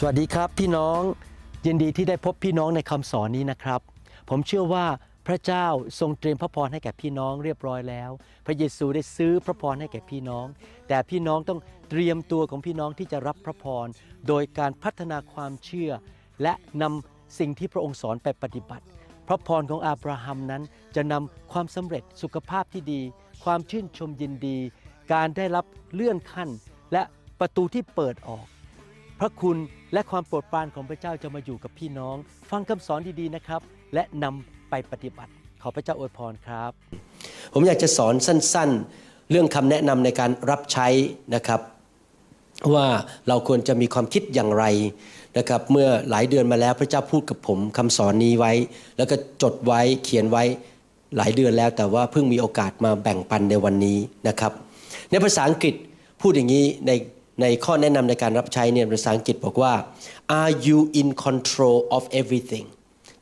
สวัสดีครับพี่น้องยินดีที่ได้พบพี่น้องในคำสอนนี้นะครับ ผมเชื่อว่าพระเจ้าทรงเตรียมพระพรให้แก่พี่น้องเรียบร้อยแล้ว พระเยซูได้ซื้อพระพรให้แก่พี่น้อง แต่พี่น้องต้องเตรียมตัวของพี่น้องที่จะรับพระพร โดยการพัฒนาความเชื่อ และนำสิ่งที่พระองค์สอนไปปฏิบัติ พระพรของอาบราฮัมนั้นจะนำความสำเร็จสุขภาพที่ดี ความชื่นชมยินดี การได้รับเลื่อนขั้น และประตูที่เปิดออก พระคุณและความโปรดปรานของพระเจ้าจะมาอยู่กับพี่น้อง ฟังคำสอนดีๆนะครับ และนำไปปฏิบัติ ขอพระเจ้าอวยพรครับ ผมอยากจะสอนสั้นๆ เรื่องคำแนะนำในการรับใช้นะครับ ว่าเราควรจะมีความคิดอย่างไรนะครับ เมื่อหลายเดือนมาแล้วพระเจ้าพูดกับผมคำสอนนี้ไว้ แล้วก็จดไว้เขียนไว้หลายเดือนแล้วแต่ว่าเพิ่งมีโอกาสมาแบ่งปันในวันนี้นะครับ ในภาษาอังกฤษพูดอย่างนี้ใน ในข้อแนะนำในการรับใช้เนี่ยภาษาอังกฤษบอกว่า are you in control of everything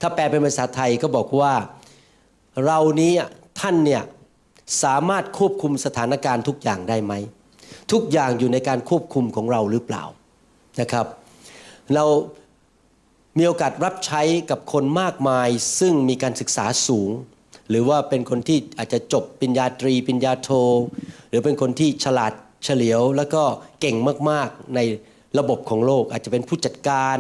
ถ้าแปลเป็นภาษาไทยก็บอกว่า เรานี้ท่านเนี่ยสามารถควบคุมสถานการณ์ทุกอย่างได้ไหม ทุกอย่างอยู่ในการควบคุมของเราหรือเปล่านะครับ เรามีโอกาสรับใช้กับคนมากมาย ซึ่งมีการศึกษาสูง หรือว่าเป็นคนที่อาจจะจบปริญญาตรีปริญญาโท หรือเป็นคนที่ฉลาด เฉลียวแล้วก็เก่งมากๆในระบบของโลก อาจจะเป็นผู้จัดการ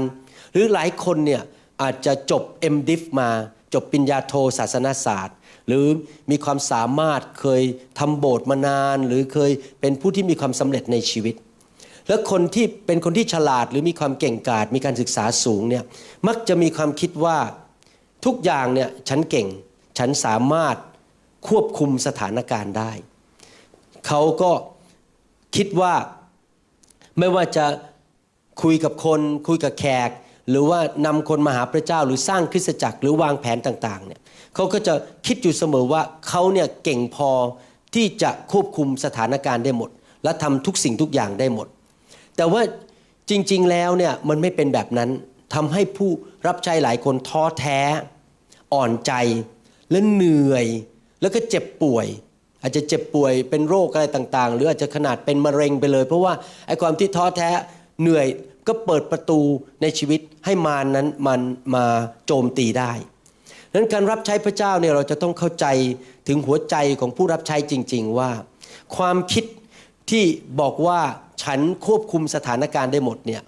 หรือหลายคนเนี่ยอาจจะจบ MDiv มาจบปริญญาโทศาสนศาสตร์ หรือมีความสามารถเคยทำโบสถ์มานาน หรือเคยเป็นผู้ที่มีความสำเร็จในชีวิต แล้วคนที่เป็นคนที่ฉลาดหรือมีความเก่งกาจมีการศึกษาสูงเนี่ยมักจะมีความคิดว่าทุกอย่างเนี่ยฉันเก่งฉันสามารถควบคุมสถานการณ์ได้ เขาก็ คิดว่าไม่ว่าจะคุยกับคนคุยกับแขก หรือว่านำคนมาหาพระเจ้าหรือสร้างคริสตจักรหรือวางแผนต่างๆเนี่ยเขาก็จะคิดอยู่เสมอว่าเขาเนี่ยเก่งพอที่จะควบคุมสถานการณ์ได้หมด และทำทุกสิ่งทุกอย่างได้หมด แต่ว่าจริงๆแล้วเนี่ยมันไม่เป็นแบบนั้นทำให้ผู้รับใช้หลายคนท้อแท้ อ่อนใจและเหนื่อย แล้วก็เจ็บป่วย อาจจะเจ็บป่วยเป็นโรคอะไรต่างๆ หรืออาจจะขนาดเป็นมะเร็งไปเลย เพราะว่าไอ้ความที่ท้อแท้เหนื่อยก็เปิดประตูในชีวิตให้มานนั้นมันมาโจมตีได้นั้นการรับใช้พระเจ้าเนี่ยเราจะต้องเข้าใจถึงหัวใจของผู้รับใช้จริง ๆ ว่า ความคิดที่บอกว่าฉันควบคุมสถานการณ์ได้หมดเนี่ย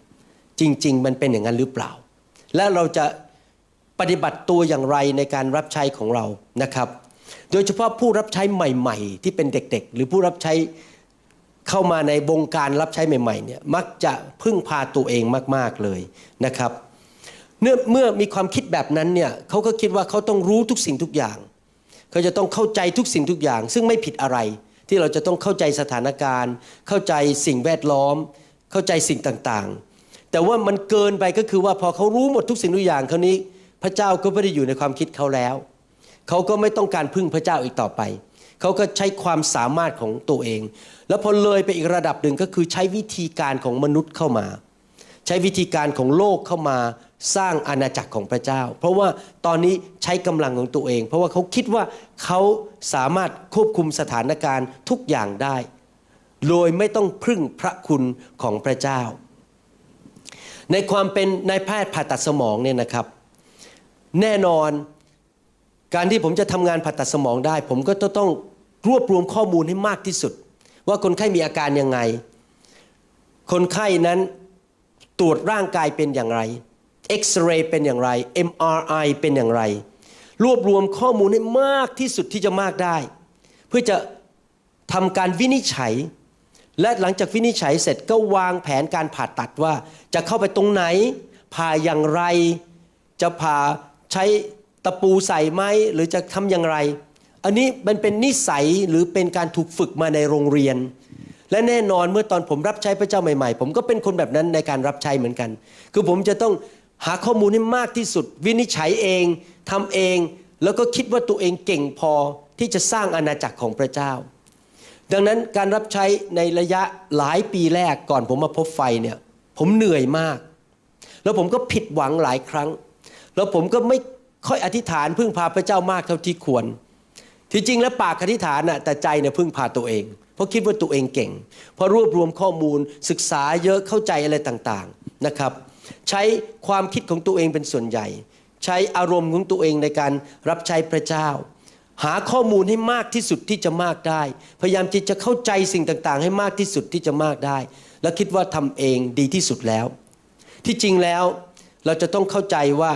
จริง ๆ มันเป็นอย่างนั้นหรือเปล่า และเราจะปฏิบัติตัวอย่างไรในการรับใช้ของเรานะครับ โดยเฉพาะผู้รับใช้ใหม่ ๆ ที่เป็นเด็กๆ หรือผู้รับใช้เข้ามาในวงการรับใช้ใหม่ๆเนี่ยมักจะพึ่งพาตัวเองมากๆเลยนะครับเมื่อเมื่อมีความคิดแบบนั้นเนี่ยเขาก็คิดว่าเขาต้องรู้ทุกสิ่งทุกอย่างเขาจะต้องเข้าใจทุกสิ่งทุกอย่าง ซึ่งไม่ผิดอะไร ที่เราจะต้องเข้าใจสถานการณ์ เข้าใจสิ่งแวดล้อม เข้าใจสิ่งต่างๆ แต่ว่ามันเกินไปก็คือว่าพอเขารู้หมดทุกสิ่งทุกอย่างคราวนี้ พระเจ้าก็ไม่ได้อยู่ในความคิดเขาแล้ว เขาก็ไม่ต้องการพึ่งพระเจ้าอีกต่อไป เขาก็ใช้ความสามารถของตัวเอง แล้วพอเลยไปอีกระดับหนึ่งก็คือใช้วิธีการของมนุษย์เข้ามา ใช้วิธีการของโลกเข้ามาสร้างอาณาจักรของพระเจ้า เพราะว่าตอนนี้ใช้กำลังของตัวเอง เพราะว่าเขาคิดว่าเขาสามารถควบคุมสถานการณ์ทุกอย่างได้ โดยไม่ต้องพึ่งพระคุณของพระเจ้า ในความเป็นนายแพทย์ผ่าตัดสมองเนี่ยนะครับ แน่นอน การที่ผมจะทำงานผ่าตัดสมองได้ ผมก็ต้องรวบรวมข้อมูลให้มากที่สุด ว่าคนไข้มีอาการยังไง คนไข้นั้นตรวจร่างกายเป็นอย่างไรเอ็กซเรย์เป็นอย่างไร MRI เป็นอย่างไร รวบรวมข้อมูลให้มากที่สุดที่จะมากได้ เพื่อจะทำการวินิจฉัย และหลังจากวินิจฉัยเสร็จก็วางแผนการผ่าตัดว่าจะเข้าไปตรงไหน ผ่าอย่างไร จะผ่าใช้ ตะปูใส่ไหมหรือจะทำอย่างไร อันนี้มันเป็นนิสัยหรือเป็นการถูกฝึกมาในโรงเรียน และแน่นอนเมื่อตอนผมรับใช้พระเจ้าใหม่ๆ ผมก็เป็นคนแบบนั้นในการรับใช้เหมือนกัน คือผมจะต้องหาข้อมูลให้มากที่สุด วินิจฉัยเองทำเอง แล้วก็คิดว่าตัวเองเก่งพอที่จะสร้างอาณาจักรของพระเจ้า ดังนั้นการรับใช้ในระยะหลายปีแรกก่อนผมมาพบไฟเนี่ยผมเหนื่อยมาก แล้วผมก็ผิดหวังหลายครั้ง แล้วผมก็ไม่ ค่อยอธิษฐานพึ่งพาพระเจ้ามากเท่าที่ควร ที่จริงแล้วปากอธิษฐานน่ะแต่ใจเนี่ยพึ่งพาตัวเอง เพราะคิดว่าตัวเองเก่ง เพราะรวบรวมข้อมูลศึกษาเยอะเข้าใจอะไรต่างๆนะครับ ใช้ความคิดของตัวเองเป็นส่วนใหญ่ ใช้อารมณ์ของตัวเองในการรับใช้พระเจ้า หาข้อมูลให้มากที่สุดที่จะมากได้ พยายามที่จะเข้าใจสิ่งต่างๆ ให้มากที่สุดที่จะมากได้ แล้วคิดว่าทำเองดีที่สุดแล้ว ที่จริงแล้วเราจะต้องเข้าใจว่า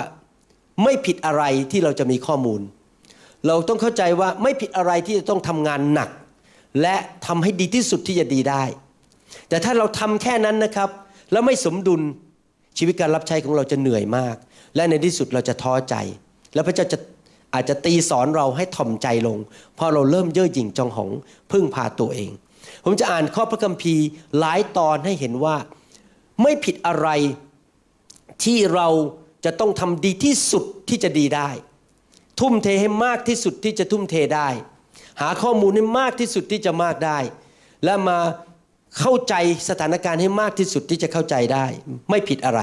ไม่ผิดอะไรที่เราจะมีข้อมูล เราต้องเข้าใจว่าไม่ผิดอะไรที่จะต้องทำงานหนัก และทำให้ดีที่สุดที่จะดีได้ แต่ถ้าเราทำแค่นั้นนะครับ แล้วไม่สมดุลชีวิตการรับใช้ของเราจะเหนื่อยมาก และในที่สุดเราจะท้อใจ แล้วพระเจ้าจะอาจจะตีสอนเราให้ถ่อมใจลง เพราะเราเริ่มเย่อหยิ่งจองหองพึ่งพาตัวเอง ผมจะอ่านข้อพระคัมภีร์หลายตอนให้เห็นว่า ไม่ผิดอะไรที่เรา จะต้องทำดีที่สุดที่จะดีได้ ทุ่มเทให้มากที่สุดที่จะทุ่มเทได้ หาข้อมูลให้มากที่สุดที่จะมากได้ และมาเข้าใจสถานการณ์ให้มากที่สุดที่จะเข้าใจได้ ไม่ผิดอะไร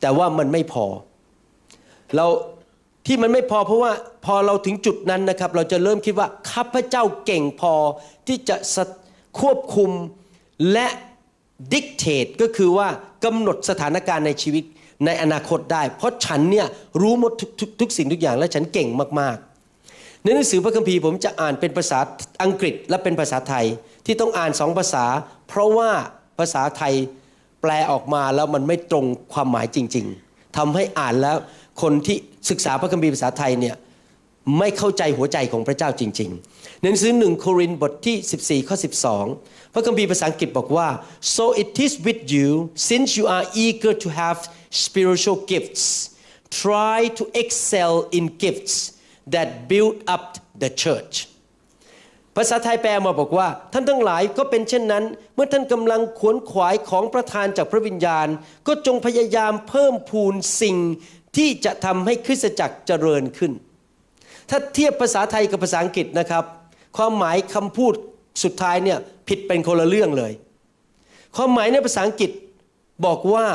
แต่ว่ามันไม่พอ เราที่มันไม่พอเพราะว่าพอเราถึงจุดนั้นนะครับ เราจะเริ่มคิดว่าข้าพเจ้าเก่งพอที่จะควบคุมและดิกเทตก็คือว่ากำหนดสถานการณ์ในชีวิต ในอนาคตได้ เพราะฉันเนี่ยรู้หมดทุกทุกทุกสิ่งทุกอย่างและฉันเก่งมากๆ ในหนังสือพระคัมภีร์ผมจะอ่านเป็นภาษาอังกฤษและเป็นภาษาไทยที่ต้องอ่านสองภาษา เพราะว่าภาษาไทยแปลออกมาแล้วมันไม่ตรงความหมายจริง ๆทำให้อ่านแล้วคนที่ศึกษาพระคัมภีร์ภาษาไทยเนี่ยไม่เข้าใจหัวใจของพระเจ้าจริงๆในหนังสือหนึ่งโครินธ์บทที่ 14ข้อ12 พระคัมภีร์ภาษาอังกฤษบอกว่า so it is with you since you are eager to have spiritual gifts try to excel in gifts that build up the church ภาษาไทยแปลมาบอกว่า ท่านทั้งหลายก็เป็นเช่นนั้น เมื่อท่านกำลังขวนขวายของประทานจากพระวิญญาณ ก็จงพยายามเพิ่มพูนสิ่งที่จะทำให้คริสตจักรเจริญขึ้น ถ้าเทียบภาษาไทยกับภาษาอังกฤษนะครับ ความหมายคำพูด สุดท้ายเนี่ยผิดเป็นคนละเรื่องเลย ความหมายในภาษาอังกฤษบอกว่า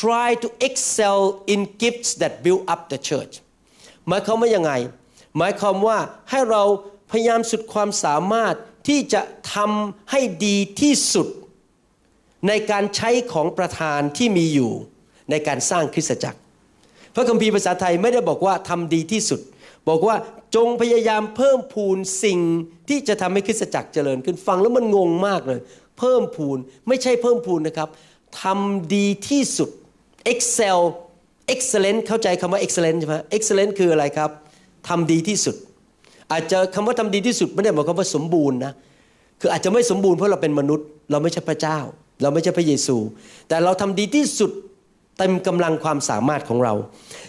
try to excel in gifts that build up the church หมายความว่ายังไง หมายความว่าให้เราพยายามสุดความสามารถที่จะทำให้ดีที่สุด ในการใช้ของประธานที่มีอยู่ ในการสร้างคริสตจักร พระคัมภีร์ภาษาไทยไม่ได้บอกว่าทำดีที่สุด บอกว่า จงพยายามเพิ่มพูนสิ่งที่จะทำให้คริสตจักรเจริญขึ้นฟังแล้วมันงงมากเลย เพิ่มพูนไม่ใช่เพิ่มพูนนะครับทำดีที่สุด excel excellent เข้าใจคำว่า excellent ใช่ไหม excellent คืออะไรครับทำดีที่สุด อาจจะคำว่าทำดีที่สุดไม่ได้หมายความว่าสมบูรณ์นะคืออาจจะไม่สมบูรณ์เพราะเราเป็นมนุษย์ เราไม่ใช่พระเจ้า เราไม่ใช่พระเยซู แต่เราทำดีที่สุด เต็มกำลังความสามารถของเรา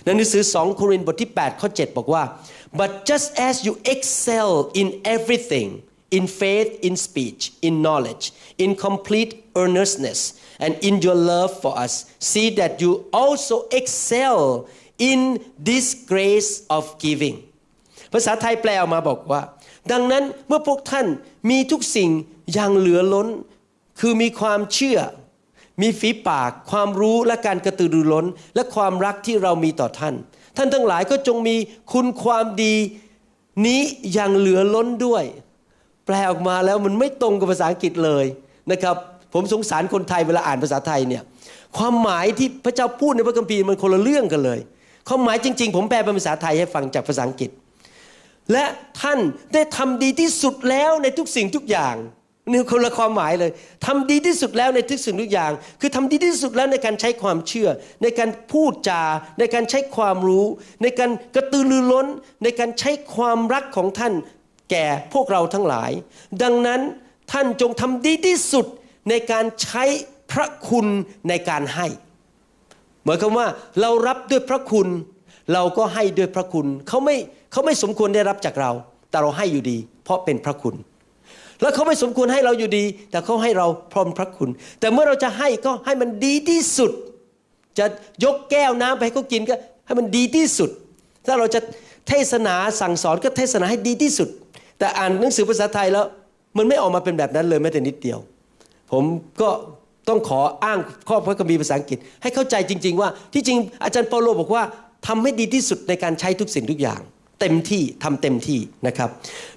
ในหนังสือ 2 โครินธ์บทที่ 8 ข้อ 7 บอกว่า but just as you excel in everything in faith in speech in knowledge in complete earnestness and in your love for us see that you also excel in this grace of giving ภาษาไทยแปลออกมาบอกว่า ดังนั้นเมื่อพวกท่านมีทุกสิ่งอย่างเหลือล้น คือมีความเชื่อ มีฝีปาก ความรู้และการกระตือรือร้น และความรักที่เรามีต่อท่าน ท่านทั้งหลายก็จงมีคุณความดีนี้อย่างเหลือล้นด้วย แปลออกมาแล้วมันไม่ตรงกับภาษาอังกฤษเลยนะครับผมสงสารคนไทยเวลาอ่านภาษาไทยเนี่ยความหมายที่พระเจ้าพูดในพระคัมภีร์มันคนละเรื่องกันเลยความหมายจริง ๆ ผมแปลเป็นภาษาไทยให้ฟังจากภาษาอังกฤษ และท่านได้ทำดีที่สุดแล้วในทุกสิ่งทุกอย่าง นี่คนละความหมายเลยทำดีที่สุดแล้วในทุกสิ่งทุกอย่าง คือทำดีที่สุดแล้วในการใช้ความเชื่อ ในการพูดจา ในการใช้ความรู้ ในการกระตือรือร้น ในการใช้ความรักของท่าน แก่พวกเราทั้งหลาย ดังนั้นท่านจงทำดีที่สุดในการใช้พระคุณในการให้หมายความว่าเรารับด้วยพระคุณ เราก็ให้ด้วยพระคุณเขาไม่เขาไม่สมควรได้รับจากเรา แต่เราให้อยู่ดี เพราะเป็นพระคุณ แล้วเขาไม่สมควรให้เราอยู่ดี แต่เขาให้เราพร้อมพระคุณ แต่เมื่อเราจะให้ก็ให้มันดีที่สุด จะยกแก้วน้ำไปให้เขากินก็ให้มันดีที่สุด ถ้าเราจะเทศนาสั่งสอนก็เทศนาให้ดีที่สุด แต่อ่านหนังสือภาษาไทยแล้ว มันไม่ออกมาเป็นแบบนั้นเลยแม้แต่นิดเดียว ผมก็ต้องขออ้างข้อพระคัมภีร์ภาษาอังกฤษ ให้เข้าใจจริง ๆ ว่าที่จริงอาจารย์เปาโลบอกว่าทำให้ดีที่สุดในการใช้ทุกสิ่งทุกอย่าง เต็มที่ทำเต็มที่นะครับ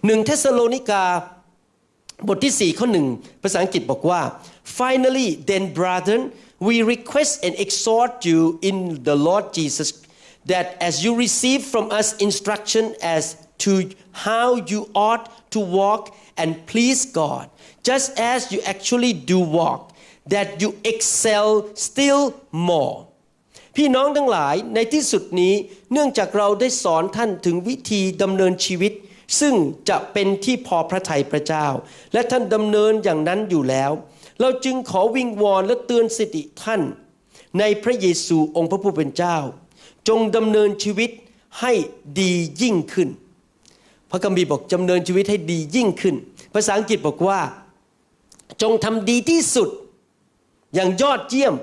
หนึ่งเทสโลนิกา บทที่ 4 ข้อหนึ่งภาษาอังกฤษบอกว่า finally then brethren we request and exhort you in the Lord Jesus that as you receive from us instruction as to how you ought to walk and please God, just as you actually do walk, that you excel still more. พี่น้องทั้งหลายในที่สุดนี้เนื่องจากเราได้สอนท่านถึงวิธีดำเนินชีวิต ซึ่งจะเป็นที่พอพระทัยพระเจ้า และท่านดำเนินอย่างนั้นอยู่แล้ว เราจึงขอวิงวอนและเตือนสติท่าน ในพระเยซูองค์พระผู้เป็นเจ้า จงดำเนินชีวิตให้ดียิ่งขึ้น พระคัมภีร์บอกดำเนินชีวิตให้ดียิ่งขึ้น ภาษาอังกฤษบอกว่า จงทำดีที่สุด อย่างยอดเยี่ยม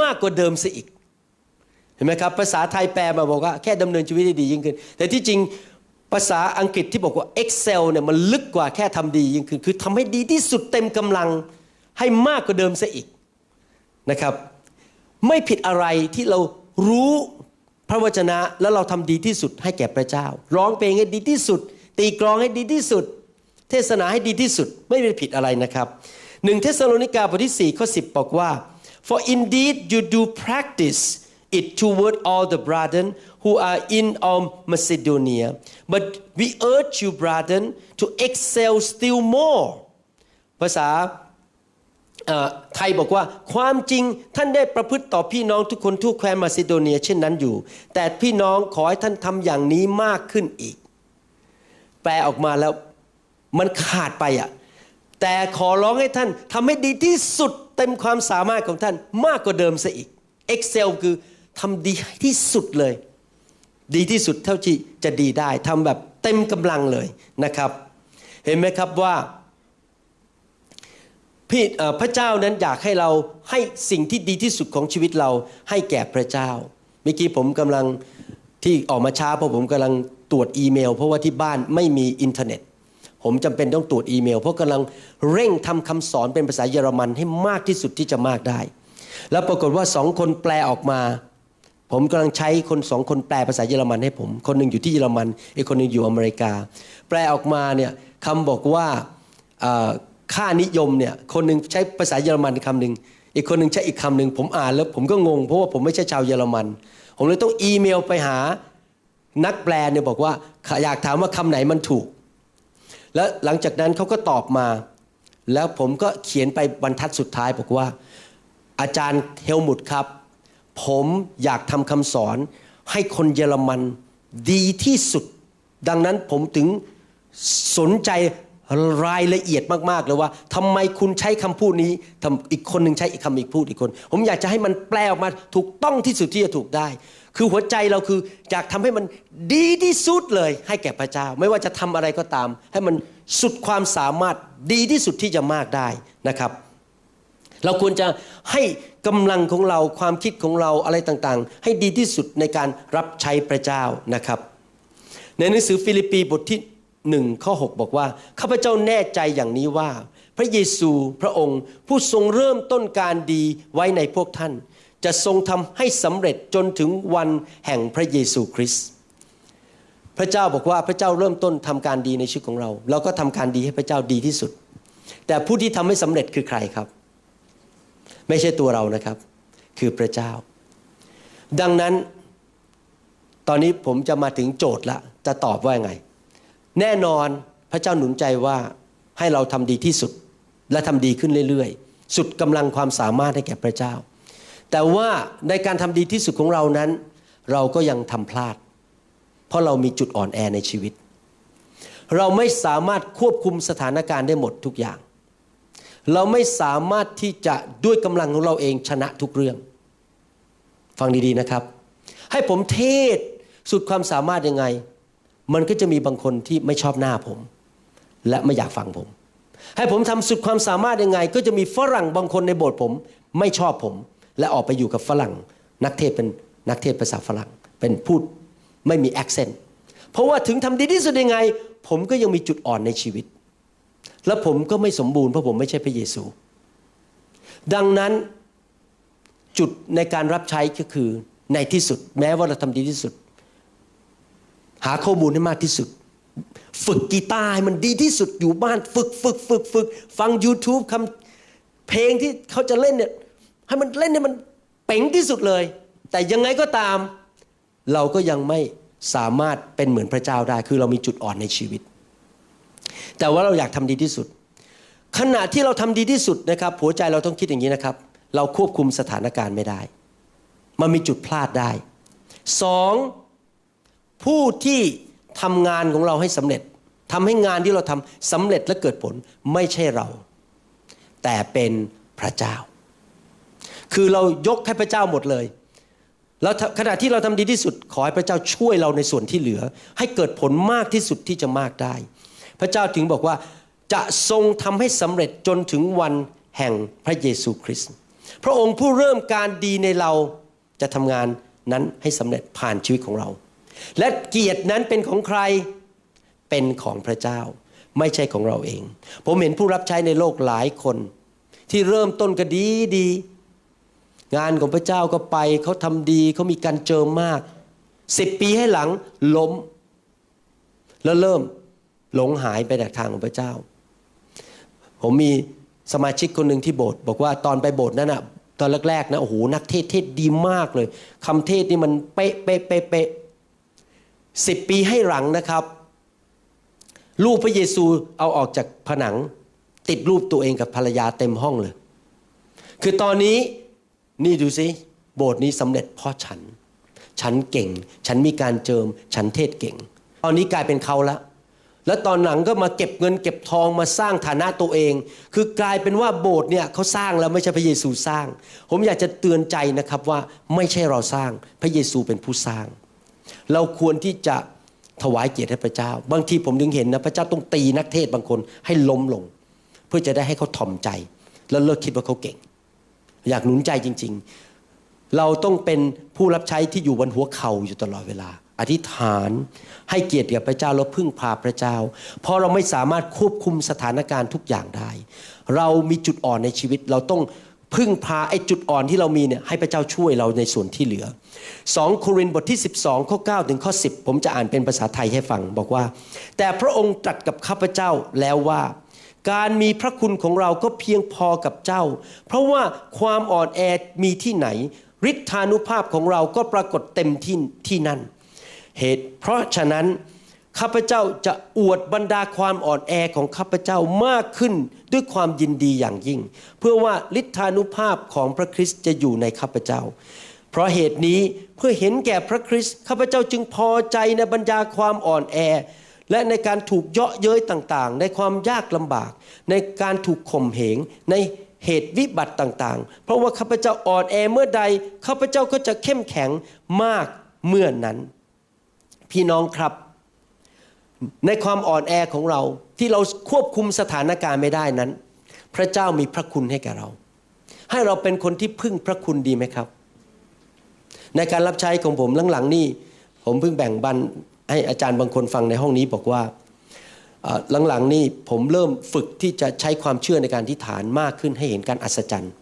มากกว่าเดิมซะอีกเห็นไหมครับภาษาไทยแปลมาบอกว่าแค่ดำเนินชีวิตให้ดียิ่งขึ้น แต่ที่จริง ภาษาอังกฤษที่บอกว่า excel เนี่ยมันลึกกว่าแค่ทำดียิ่งขึ้นคือทำให้ดีที่สุดเต็มกำลังให้มากกว่าเดิมซะอีกนะครับ ไม่ผิดอะไรที่เรารู้พระวจนะแล้วเราทำดีที่สุดให้แก่พระเจ้า ร้องเพลงให้ดีที่สุด ตีกลองให้ดีที่สุด เทศนาให้ดีที่สุดไม่เป็นผิดอะไรนะครับหนึ่งเทสโลนิกาบทที่4ข้อ10 บอกว่า for indeed you do practice it toward all the brethren who are in all Macedonia but we urge you brethren to excel still more ภาษาไทยบอกว่าความจริงท่านได้ประพฤติต่อพี่น้องทุกคนทั่วแคว้นมาซิโดเนียเช่นนั้นอยู่ แต่พี่น้องขอให้ท่านทำอย่างนี้มากขึ้นอีก แปลออกมาแล้วมันขาดไปอะแต่ขอร้องให้ท่านทำให้ดีที่สุดเต็มความสามารถของท่านมากกว่าเดิมซะอีก Excel คือทำดีที่สุดเลย ดีที่สุดเท่าที่จะดีได้ทำแบบเต็มกำลังเลยนะครับ เห็นไหมครับว่าพี่พระเจ้านั้นอยากให้เราให้สิ่งที่ดีที่สุดของชีวิตเราให้แก่พระเจ้า เมื่อกี้ผมกำลังที่ออกมาช้าเพราะผมกำลังตรวจอีเมล เพราะว่าที่บ้านไม่มีอินเทอร์เน็ต ผมจำเป็นต้องตรวจอีเมล เพราะกำลังเร่งทำคำสอนเป็นภาษาเยอรมันให้มากที่สุดที่จะมากได้ แล้วปรากฏว่าสองคนแปลออกมา ผมกำลังใช้คนสองคนแปลภาษาเยอรมันให้ผม คนหนึ่งอยู่ที่เยอรมันอีกคนหนึ่งอยู่อเมริกา แปลออกมาเนี่ยคำบอกว่าค่านิยมเนี่ยคนหนึ่งใช้ภาษาเยอรมันคำหนึ่งอีกคนหนึ่งใช้อีกคำหนึ่งผมอ่านแล้วผมก็งง เพราะว่าผมไม่ใช่ชาวเยอรมัน ผมเลยต้องอีเมลไปหานักแปลเนี่ยบอกว่าอยากถามว่าคำไหนมันถูก แล้วหลังจากนั้นเขาก็ตอบมา แล้วผมก็เขียนไปบรรทัดสุดท้ายบอกว่า อาจารย์เฮลมุตครับ ผมอยากทำคำสอนให้คนเยอรมันดีที่สุด ดังนั้นผมถึงสนใจรายละเอียดมากๆเลยว่าทำไมคุณใช้คำพูดนี้ทำอีกคนหนึ่งใช้อีกคำอีกพูดอีกคน ผมอยากจะให้มันแปลออกมาถูกต้องที่สุดที่จะถูกได้ คือหัวใจเราคืออยากทำให้มันดีที่สุดเลย ให้แก่พระเจ้า ไม่ว่าจะทำอะไรก็ตาม ให้มันสุดความสามารถดีที่สุดที่จะมากได้นะครับ เราควรจะให้กำลังของเราความคิดของเราอะไรต่างๆ ให้ดีที่สุดในการรับใช้พระเจ้านะครับ ในหนังสือฟิลิปปีบทที่หนึ่งข้อ6บอกว่าข้าพเจ้าแน่ใจอย่างนี้ว่า พระเยซูพระองค์ผู้ทรงเริ่มต้นการดีไว้ในพวกท่าน จะทรงทำให้สำเร็จจนถึงวันแห่งพระเยซูคริสต์พระเจ้าบอกว่าพระเจ้าเริ่มต้นทำการดีในชีวิตของเรา เราก็ทำการดีให้พระเจ้าดีที่สุด แต่ผู้ที่ทำให้สำเร็จคือใครครับ ไม่ใช่ตัวเรานะครับ คือพระเจ้า ดังนั้นตอนนี้ผมจะมาถึงโจทย์ละ จะตอบว่ายังไง แน่นอนพระเจ้าหนุนใจว่าให้เราทำดีที่สุด และทำดีขึ้นเรื่อยๆ สุดกำลังความสามารถให้แก่พระเจ้า แต่ว่าในการทำดีที่สุดของเรานั้น เราก็ยังทำพลาด เพราะเรามีจุดอ่อนแอในชีวิต เราไม่สามารถควบคุมสถานการณ์ได้หมดทุกอย่าง เราไม่สามารถที่จะด้วยกำลังของเราเองชนะทุกเรื่อง ฟังดีๆนะครับ ให้ผมเทศสุดความสามารถยังไง มันก็จะมีบางคนที่ไม่ชอบหน้าผม และไม่อยากฟังผม ให้ผมทำสุดความสามารถยังไง ก็จะมีฝรั่งบางคนในโบสถ์ผม ไม่ชอบผม และออกไปอยู่กับฝรั่ง นักเทศเป็นนักเทศภาษาฝรั่ง เป็นพูดไม่มีแอคเซนต์เพราะว่าถึงทำดีที่สุดยังไง ผมก็ยังมีจุดอ่อนในชีวิต และผมก็ไม่สมบูรณ์เพราะผมไม่ใช่พระเยซู ดังนั้นจุดในการรับใช้ก็คือในที่สุด แม้ว่าเราทำดีที่สุด หาข้อมูลให้มากที่สุด ฝึกกีตาร์ให้มันดีที่สุดอยู่บ้าน ฝึกฝึกฝึกฝึกฟัง YouTube คำเพลงที่เขาจะเล่นเนี่ยให้มันเล่นให้มันเป๋งที่สุดเลย แต่ยังไงก็ตาม เราก็ยังไม่สามารถเป็นเหมือนพระเจ้าได้ คือเรามีจุดอ่อนในชีวิต แต่ว่าเราอยากทำดีที่สุด ขณะที่เราทำดีที่สุดนะครับหัวใจเราต้องคิดอย่างนี้นะครับ เราควบคุมสถานการณ์ไม่ได้ มันมีจุดพลาดได้สองผู้ที่ทำงานของเราให้สำเร็จทำให้งานที่เราทำสำเร็จและเกิดผลไม่ใช่เรา แต่เป็นพระเจ้า คือเรายกให้พระเจ้าหมดเลยแล้วขณะที่เราทำดีที่สุดขอให้พระเจ้าช่วยเราในส่วนที่เหลือ ให้เกิดผลมากที่สุดที่จะมากได้ พระเจ้าถึงบอกว่าจะทรงทำให้สำเร็จจนถึงวันแห่งพระเยซูคริสต์พระองค์ผู้เริ่มการดีในเราจะทำงานนั้นให้สำเร็จผ่านชีวิตของเรา และเกียรตินั้นเป็นของใครเป็นของพระเจ้า ไม่ใช่ของเราเอง ผมเห็นผู้รับใช้ในโลกหลายคน ที่เริ่มต้นก็ดีดี งานของพระเจ้าก็ไปเขาทำดีเขามีการเจิมมากสิบปีให้หลังล้ม แล้วเริ่ม หลงหายไปจากทางของพระเจ้า ผมมีสมาชิกคนหนึ่งที่โบสถ์บอกว่าตอนไปโบสถ์นั้นอะตอนแรกๆนะโอ้โหนักเทศเทศดีมากเลยคำเทศนี่มันเป๊ะเป๊ะเป๊ะเป๊ะสิบปีให้หลังนะครับ รูปพระเยซูเอาออกจากผนัง ติดรูปตัวเองกับภรรยาเต็มห้องเลย คือตอนนี้นี่ดูสิโบสถ์นี้สำเร็จเพราะฉัน ฉันเก่ง ฉันมีการเจิม ฉันเทศเก่ง ตอนนี้กลายเป็นเขาละ แล้วตอนหลังก็มาเก็บเงินเก็บทองมาสร้างฐานะตัวเอง คือกลายเป็นว่าโบสถ์เนี่ยเขาสร้างแล้วไม่ใช่พระเยซูสร้าง ผมอยากจะเตือนใจนะครับว่าไม่ใช่เราสร้างพระเยซูเป็นผู้สร้าง เราควรที่จะถวายเกียรติให้พระเจ้า บางทีผมถึงเห็นนะพระเจ้าต้องตีนักเทศบางคนให้ล้มลง เพื่อจะได้ให้เขาถ่อมใจ แล้วเลิกคิดว่าเขาเก่ง อยากหนุนใจจริง ๆ เราต้องเป็นผู้รับใช้ที่อยู่บนหัวเข่าอยู่ตลอดเวลา อธิษฐาน ให้เกียรติกับพระเจ้าแล้วพึ่งพาพระเจ้า เพราะเราไม่สามารถควบคุมสถานการณ์ทุกอย่างได้ เรามีจุดอ่อนในชีวิตเราต้องพึ่งพาไอ้จุดอ่อนที่เรามีเนี่ยให้พระเจ้าช่วยเราในส่วนที่เหลือ 2 โครินธ์บทที่ 12 ข้อ 9 ถึงข้อ 10 ผมจะอ่านเป็นภาษาไทยให้ฟังบอกว่า แต่พระองค์ตรัสกับข้าพเจ้าแล้วว่า การมีพระคุณของเราก็เพียงพอกับเจ้า เพราะว่าความอ่อนแอมีที่ไหนฤทธานุภาพของเราก็ปรากฏเต็มที่ที่นั่น เหตุ เพราะฉะนั้นข้าพเจ้าจะอวดบรรดาความอ่อนแอของข้าพเจ้ามากขึ้นด้วยความยินดีอย่างยิ่ง เพื่อว่าฤทธานุภาพของพระคริสต์จะอยู่ในข้าพเจ้า เพราะเหตุนี้เพื่อเห็นแก่พระคริสต์ข้าพเจ้าจึงพอใจในบรรดาความอ่อนแอ และในการถูกเยาะเย้ยต่างๆ ในความยากลำบาก ในการถูกข่มเหงในเหตุวิบัติต่างๆ เพราะว่าข้าพเจ้าอ่อนแอเมื่อใดข้าพเจ้าก็จะเข้มแข็งมากเมื่อนนั้น พี่น้องครับ ในความอ่อนแอของเราที่เราควบคุมสถานการณ์ไม่ได้นั้น พระเจ้ามีพระคุณให้แก่เรา ให้เราเป็นคนที่พึ่งพระคุณดีไหมครับ ในการรับใช้ของผมหลังๆนี่ผมเพิ่งแบ่งบันให้อาจารย์บางคนฟังในห้องนี้บอกว่าหลังๆนี่ผมเริ่มฝึกที่จะใช้ความเชื่อในการที่ฐานมากขึ้นให้เห็นการอัศจรรย์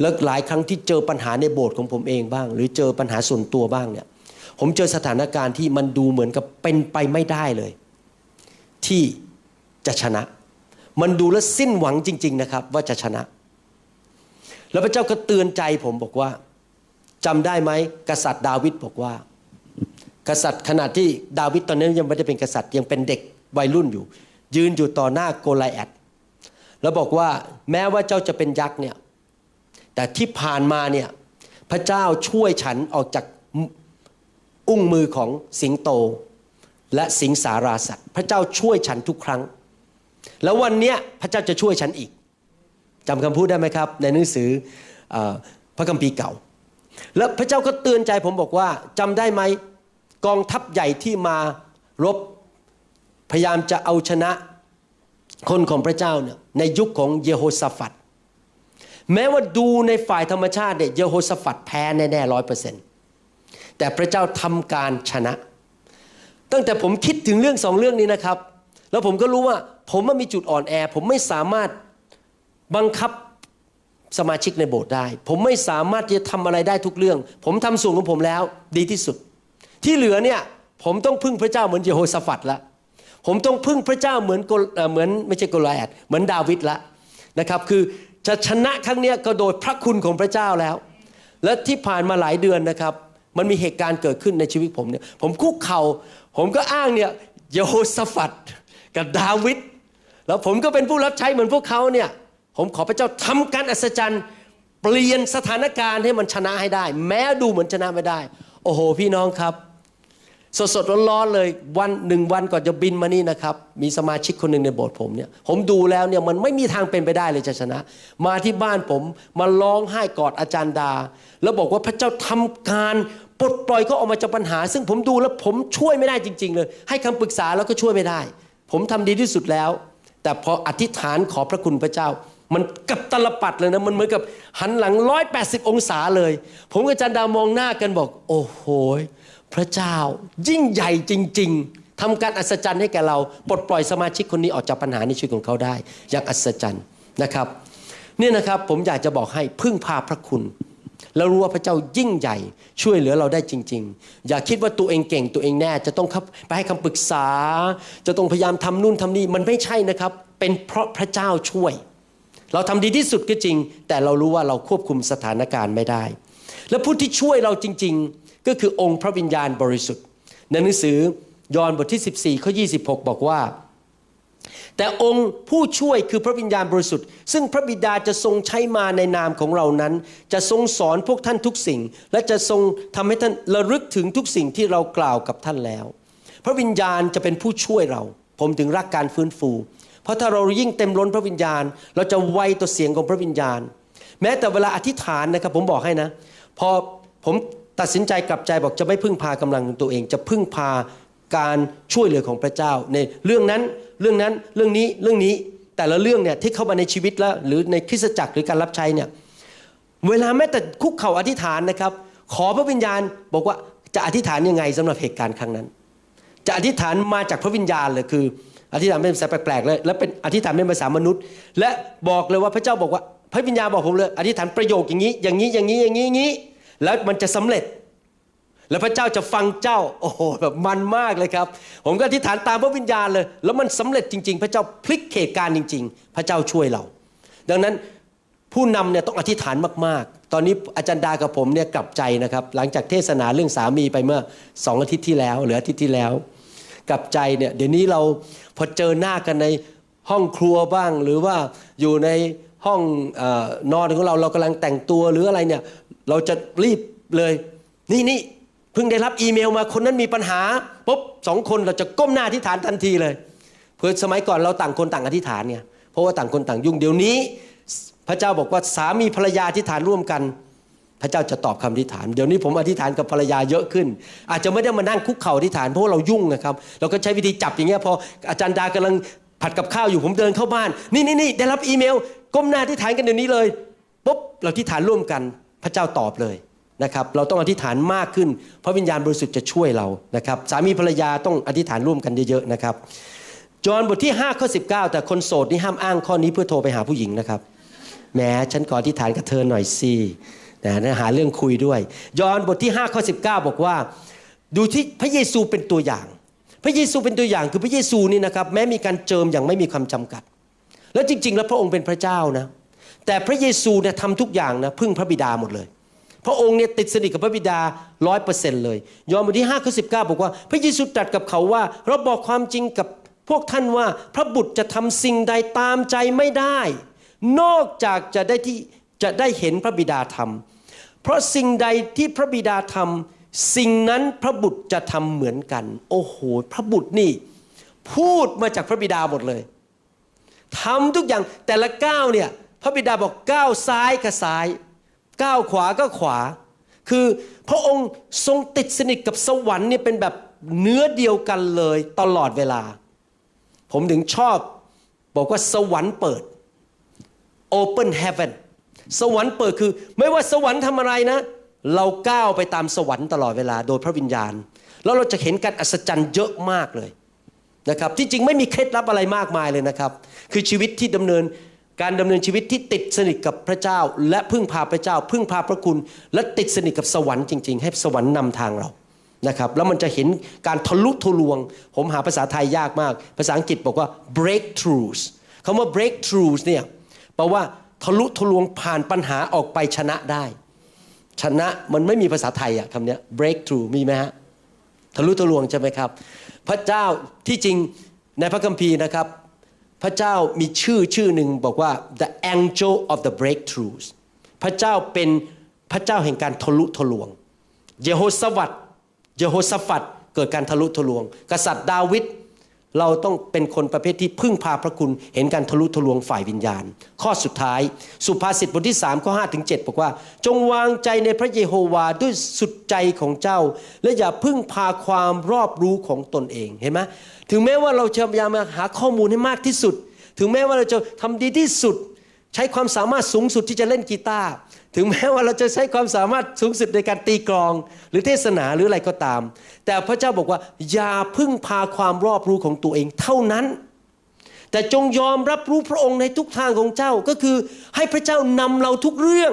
แล้วหลายครั้งที่เจอปัญหาในโบสถ์ของผมเองบ้าง หรือเจอปัญหาส่วนตัวบ้างเนี่ย ผมเจอสถานการณ์ที่มันดูเหมือนกับเป็นไปไม่ได้เลย ที่จะชนะ มันดูแล้วสิ้นหวังจริง ๆนะครับ ว่าจะชนะ แล้วพระเจ้าก็เตือนใจผมบอกว่าจำได้ไหมกษัตริย์ดาวิดบอกว่า กษัตริย์ขณะที่ดาวิดตอนนั้นยังไม่ได้เป็นกษัตริย์ยังเป็นเด็กวัยรุ่นอยู่ ยืนอยู่ต่อหน้าโกลแอดแล้วบอกว่าแม้ว่าเจ้าจะเป็นยักษ์เนี่ยแต่ที่ผ่านมาเนี่ยพระเจ้าช่วยฉันออกจาก อุ้งมือของสิงโตและสิงสาราสัตว์ พระเจ้าช่วยฉันทุกครั้ง แล้ววันนี้พระเจ้าจะช่วยฉันอีกจำคำพูดได้ไหมครับ ในหนังสืออพระคัมภีร์เก่า แล้วพระเจ้าก็เตือนใจผมบอกว่าจำได้ไหมกองทัพใหญ่ที่มารบพยายามจะเอาชนะคนของพระเจ้าเนี่ยในยุคของเยโฮสฟัดแม้ว่าดูในฝ่ายธรรมชาติเนี่ยเยโฮสฟัดแพ้แน่ๆร้อยเปอร์เซ็นต์ แต่พระเจ้าทำการชนะ ตั้งแต่ผมคิดถึงเรื่องสองเรื่องนี้นะครับ แล้วผมก็รู้ว่าผมมันมีจุดอ่อนแอ ผมไม่สามารถบังคับสมาชิกในโบสถ์ได้ ผมไม่สามารถจะทำอะไรได้ทุกเรื่อง ผมทำส่วนของผมแล้วดีที่สุด ที่เหลือเนี่ยผมต้องพึ่งพระเจ้าเหมือนเยโฮสฟัดละผมต้องพึ่งพระเจ้าเหมือนเหมือนไม่ใช่โกลแอดเหมือนดาวิดละนะครับ คือจะชนะครั้งนี้ก็โดยพระคุณของพระเจ้าแล้ว และที่ผ่านมาหลายเดือนนะครับ มันมีเหตุการณ์เกิดขึ้นในชีวิตผมเนี่ย ผมคุกเข่า ผมก็อ้างเนี่ยเยสฟัดกับดาวิด แล้วผมก็เป็นผู้รับใช้เหมือนพวกเขาเนี่ย ผมขอพระเจ้าทำการอัศจรรย์ เปลี่ยนสถานการณ์ให้มันชนะให้ได้ แม้ดูเหมือนชนะไม่ได้ โอ้โห พี่น้องครับ สดสดๆร้อนๆเลยวันหนึ่งวันก่อนจะบินมานี่นะครับ มีสมาชิกคนหนึ่งในโบสถ์ผมเนี่ย ผมดูแล้วเนี่ยมันไม่มีทางเป็นไปได้เลยจะชนะ มาที่บ้านผมมาร้องไห้กอดอาจารย์ดา แล้วบอกว่าพระเจ้าทำการ ลดปล่อยเขาออกมาจากปัญหา ซึ่งผมดูแล้วผมช่วยไม่ได้จริง ๆ เลย ให้คำปรึกษาแล้วก็ช่วยไม่ได้ ผมทำดีที่สุดแล้ว แต่พออธิษฐานขอพระคุณพระเจ้า มันกับตลปัดเลยนะมันเหมือนกับหันหลัง 180 องศาเลย ผมกับอาจารย์ดามองหน้ากันบอก โอ้โหพระเจ้า ยิ่งใหญ่จริง ๆทำการอัศจรรย์ให้แก่เราปลดปล่อยสมาชิกคนนี้ออกจากปัญหาในชีวิตของเขาได้ อย่างอัศจรรย์นะครับเนี่ยนะครับผมอยากจะบอกให้พึ่งพาพระคุณ แล้วรู้ว่าพระเจ้ายิ่งใหญ่ช่วยเหลือเราได้จริง ๆ อย่าคิดว่าตัวเองเก่งตัวเองแน่ จะต้องไปให้คำปรึกษา จะต้องพยายามทำนู่นทำนี่มันไม่ใช่นะครับ เป็นเพราะพระเจ้าช่วย เราทำดีที่สุดก็จริง แต่เรารู้ว่าเราควบคุมสถานการณ์ไม่ได้ และผู้ที่ช่วยเราจริง ๆ ก็คือองค์พระวิญญาณบริสุทธิ์ในหนังสือยอห์นบทที่ 14ข้อ26 บอกว่า แต่องค์ผู้ช่วยคือพระวิญญาณบริสุทธิ์ ซึ่งพระบิดาจะทรงใช้มาในนามของเรานั้น จะทรงสอนพวกท่านทุกสิ่ง และจะทรงทำให้ท่านระลึกถึงทุกสิ่งที่เรากล่าวกับท่านแล้ว พระวิญญาณจะเป็นผู้ช่วยเรา ผมถึงรักการฟื้นฟู เพราะถ้าเรายิ่งเต็มล้นพระวิญญาณ เราจะไวต่อเสียงของพระวิญญาณ แม้แต่เวลาอธิษฐานนะครับ ผมบอกให้นะ พอผมตัดสินใจกลับใจบอกจะไม่พึ่งพากำลังตัวเอง จะพึ่งพา การช่วยเหลือของพระเจ้า ในเรื่องนั้นเรื่องนั้นเรื่องนี้เรื่องนี้แต่ละเรื่องเนี่ยที่เข้ามาในชีวิตแล้วหรือในคริสตจักรหรือการรับใช้เนี่ยเวลาแม้แต่คุกเข่าอธิษฐานนะครับ ขอพระวิญญาณบอกว่าจะอธิษฐานยังไงสำหรับเหตุการณ์ครั้งนั้น จะอธิษฐานมาจากพระวิญญาณเลยคือ อธิษฐานเป็นภาษาแปลกๆเลยแล้วเป็นอธิษฐานเป็นภาษามนุษย์ และบอกเลยว่าพระเจ้าบอกว่าพระวิญญาณบอกผมเลย อธิษฐานประโยคอย่างนี้ อย่างนี้อย่างนี้อย่างนี้อย่างนี้ แล้วมันจะสำเร็จ แล้วพระเจ้าจะฟังเจ้า โอ้โหแบบมันมากเลยครับ ผมก็อธิษฐานตามพระวิญญาณเลย แล้วมันสำเร็จจริง ๆ พระเจ้าพลิกเหตุการณ์จริง ๆ พระเจ้าช่วยเรา ดังนั้นผู้นำเนี่ยต้องอธิษฐานมากๆ ตอนนี้อาจารย์ดากับผมเนี่ยกลับใจนะครับ หลังจากเทศนาเรื่องสามีไปเมื่อสองอาทิตย์ที่แล้วหรืออาทิตย์ที่แล้ว กลับใจเนี่ยเดี๋ยวนี้เราพอเจอหน้ากันในห้องครัวบ้าง หรือว่าอยู่ในห้องอนอนของเราเรากำลังแต่งตัวหรืออะไรเนี่ย เราจะรีบเลย นี่นี่ เพิ่งได้รับอีเมลมาคนนั้นมีปัญหาปุ๊บสองคนเราจะก้มหน้าอธิษฐานทันทีเลยเพื่อสมัยก่อนเราต่างคนต่างอธิษฐานเนี่ยเพราะว่าต่างคนต่างยุ่งเดี๋ยวนี้ พระเจ้าบอกว่าสามีภรรยาอธิษฐานร่วมกัน พระเจ้าจะตอบคำอธิษฐาน เดี๋ยวนี้ผมอธิษฐานกับภรรยาเยอะขึ้น อาจจะไม่ได้มานั่งคุกเข่าอธิษฐานเพราะว่าเรายุ่งนะครับเราก็ใช้วิธีจับอย่างเงี้ยพออาจารย์ดากำลังผัดกับข้าวอยู่ผมเดินเข้าบ้าน นี่นี่นี่ได้รับอีเมล ก้มหน้าอธิษฐานกันเดี๋ยวนี้เลยปุ๊บเราอธิษฐานร่วมกัน พระเจ้าตอบเลย นะครับเราต้องอธิษฐานมากขึ้น เพราะวิญญาณบริสุทธิ์จะช่วยเรานะครับสามีภรรยาต้องอธิษฐานร่วมกันเยอะๆนะครับจอห์นบทที่5ข้อ19 แต่คนโสดนี่ห้ามอ้างข้อนี้เพื่อโทรไปหาผู้หญิงนะครับแหมฉันขออธิษฐานกับเธอหน่อยสินะหาเรื่องคุยด้วย ยอห์นบทที่5ข้อ19 บอกว่า ดูที่พระเยซูเป็นตัวอย่าง พระเยซูเป็นตัวอย่างคือพระเยซูนี่นะครับแม้มีการเจิมอย่างไม่มีความจำกัด แล้วจริง ๆ แล้วพระองค์เป็นพระเจ้านะแต่พระเยซูเนี่ยทำทุกอย่างนะพึ่งพระบิดาหมดเลย พระองค์เนี่ยติดสนิทกับพระบิดาร้อยเปอร์เซ็นต์เลย ยอห์นบทที่5ข้อ19บเก้าบอกว่า พระเยซูตรัสกับเขาว่า เราบอกความจริงกับพวกท่านว่า พระบุตรจะทำสิ่งใดตามใจไม่ได้ นอกจากจะได้ที่จะได้เห็นพระบิดาทำเพราะสิ่งใดที่พระบิดาทำสิ่งนั้นพระบุตรจะทำเหมือนกัน โอ้โห พระบุตรนี่ พูดมาจากพระบิดาหมดเลยทำทุกอย่างแต่ละก้าวเนี่ย พระบิดาบอกก้าวซ้ายก็ซ้าย ก้าวขวาก็ขวา คือพระองค์ทรงติดสนิทกับสวรรค์เนี่ยเป็นแบบเนื้อเดียวกันเลยตลอดเวลา ผมถึงชอบบอกว่าสวรรค์เปิด Open Heaven สวรรค์เปิดคือ ไม่ว่าสวรรค์ทำอะไรนะ เราก้าวไปตามสวรรค์ตลอดเวลาโดยพระวิญญาณ แล้วเราจะเห็นการอัศจรรย์เยอะมากเลยนะครับ ที่จริงไม่มีเคล็ดลับอะไรมากมายเลยนะครับ คือชีวิตที่ดำเนิน การดำเนินชีวิตที่ติดสนิทกับพระเจ้า และพึ่งพาพระเจ้า พึ่งพาพระคุณ และติดสนิทกับสวรรค์จริงๆ ให้สวรรค์นำทางเรานะครับแล้วมันจะเห็นการทะลุทะลวง ผมหาภาษาไทยยากมาก ภาษาอังกฤษบอกว่า breakthroughs คำว่า breakthroughs เนี่ยแปลว่าทะลุทะลวงผ่านปัญหาออกไปชนะได้ ชนะมันไม่มีภาษาไทยอะคำนี้ breakthrough มีไหมฮะทะลุทะลวงใช่ไหมครับ พระเจ้าที่จริงในพระคัมภีร์นะครับ พระเจ้ามีชื่อชื่อหนึ่งบอกว่า the angel of the breakthroughs พระเจ้าเป็นพระเจ้าแห่งการทะลุทะลวง เยโฮสวัตเยโฮสฟัดเกิดการทะลุทะลวง กษัตริย์ดาวิด เราต้องเป็นคนประเภทที่พึ่งพาพระคุณ เห็นการทะลุทะลวงฝ่ายวิญญาณ ข้อสุดท้าย สุภาษิตบทที่3ข้อ5ถึง7บอกว่า จงวางใจในพระเยโฮวาด้วยสุดใจของเจ้า และอย่าพึ่งพาความรอบรู้ของตนเองเห็นไหมถึงแม้ว่าเราจะพยายามหาข้อมูลให้มากที่สุด ถึงแม้ว่าเราจะทำดีที่สุด ใช้ความสามารถสูงสุดที่จะเล่นกีตาร์ ถึงแม้ว่าเราจะใช้ความสามารถสูงสุดในการตีกลอง หรือเทศนาหรืออะไรก็ตาม แต่พระเจ้าบอกว่า อย่าพึ่งพาความรอบรู้ของตัวเองเท่านั้น แต่จงยอมรับรู้พระองค์ในทุกทางของเจ้าก็คือให้พระเจ้านำเราทุกเรื่อง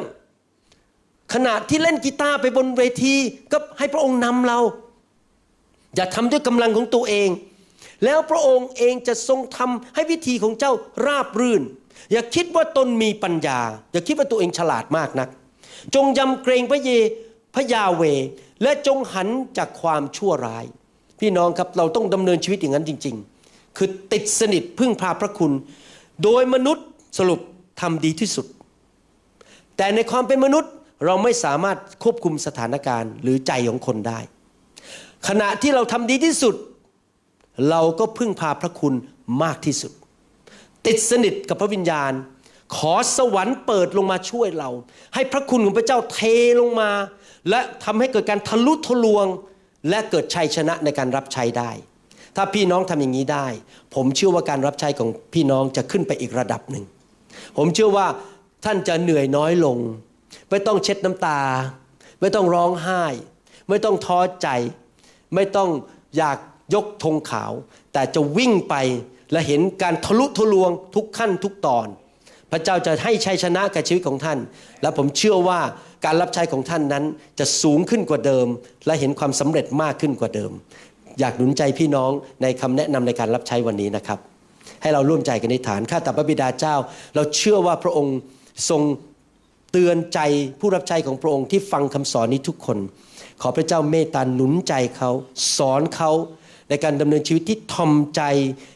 ขณะที่เล่นกีตาร์ไปบนเวทีก็ให้พระองค์นำเรา อย่าทำด้วยกำลังของตัวเอง แล้วพระองค์เองจะทรงทำให้วิธีของเจ้าราบรื่น อย่าคิดว่าตนมีปัญญา อย่าคิดว่าตัวเองฉลาดมากนัก จงยำเกรงพระเยพระยาเว และจงหันจากความชั่วร้าย พี่น้องครับเราต้องดำเนินชีวิตอย่างนั้นจริง ๆ คือติดสนิทพึ่งพาพระคุณ โดยมนุษย์สรุปทำดีที่สุด แต่ในความเป็นมนุษย์เราไม่สามารถควบคุมสถานการณ์หรือใจของคนได้ ขณะที่เราทำดีที่สุด เราก็พึ่งพาพระคุณมากที่สุด ติดสนิทกับพระวิญญาณ ขอสวรรค์เปิดลงมาช่วยเรา ให้พระคุณของพระเจ้าเทลงมา และทำให้เกิดการทะลุทะลวง และเกิดชัยชนะในการรับใช้ได้ ถ้าพี่น้องทำอย่างนี้ได้ ผมเชื่อว่าการรับใช้ของพี่น้องจะขึ้นไปอีกระดับหนึ่ง ผมเชื่อว่าท่านจะเหนื่อยน้อยลง ไม่ต้องเช็ดน้ำตา ไม่ต้องร้องไห้ ไม่ต้องท้อใจ ไม่ต้องอยากยกธงขาว แต่จะวิ่งไป และเห็นการทะลุทะลวงทุกขั้นทุกตอน พระเจ้าจะให้ชัยชนะกับชีวิตของท่าน และผมเชื่อว่าการรับใช้ของท่านนั้นจะสูงขึ้นกว่าเดิม และเห็นความสำเร็จมากขึ้นกว่าเดิม อยากหนุนใจพี่น้องในคำแนะนำในการรับใช้วันนี้นะครับ ให้เราร่วมใจกันในฐานข้าแต่พระบิดาเจ้า เราเชื่อว่าพระองค์ทรงเตือนใจผู้รับใช้ของพระองค์ที่ฟังคำสอนนี้ทุกคน ขอพระเจ้าเมตตาหนุนใจเขา สอนเขา ในการดำเนินชีวิตที่ทอมใจ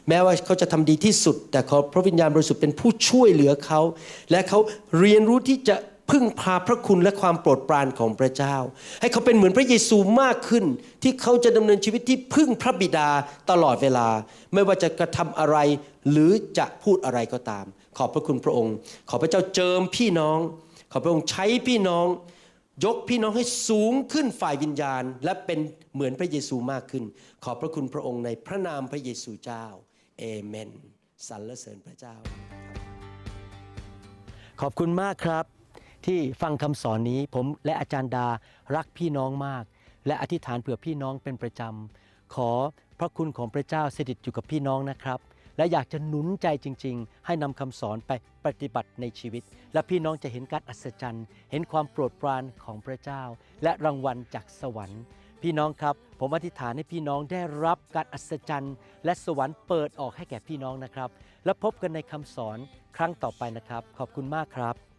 แม้ว่าเขาจะทำดีที่สุด แต่ขอพระวิญญาณบริสุทธิ์เป็นผู้ช่วยเหลือเขา และเขาเรียนรู้ที่จะพึ่งพาพระคุณและความโปรดปรานของพระเจ้า ให้เขาเป็นเหมือนพระเยซูมากขึ้น ที่เขาจะดำเนินชีวิตที่พึ่งพระบิดาตลอดเวลา ไม่ว่าจะกระทำอะไร หรือจะพูดอะไรก็ตาม ขอบพระคุณพระองค์ ขอพระเจ้าเจิมพี่น้อง ขอพระองค์ใช้พี่น้อง ยกพี่น้องให้สูงขึ้นฝ่ายวิญญาณ และเป็นเหมือนพระเยซูมากขึ้น ขอบพระคุณพระองค์ในพระนามพระเยซูเจ้าเอเมนสรรเสริญพระเจ้า ขอบคุณมากครับ ที่ฟังคำสอนนี้ผมและอาจารย์ดารักพี่น้องมาก และอธิษฐานเผื่อพี่น้องเป็นประจำขอพระคุณของพระเจ้าสถิตอยู่กับพี่น้องนะครับ และอยากจะหนุนใจจริง ๆ ให้นำคำสอนไปปฏิบัติในชีวิต และพี่น้องจะเห็นการอัศจรรย์ เห็นความโปรดปรานของพระเจ้า และรางวัลจากสวรรค์ พี่น้องครับผมอธิษฐานให้พี่น้องได้รับการอัศจรรย์ และสวรรค์เปิดออกให้แก่พี่น้องนะครับ และพบกันในคำสอนครั้งต่อไปนะครับ ขอบคุณมากครับ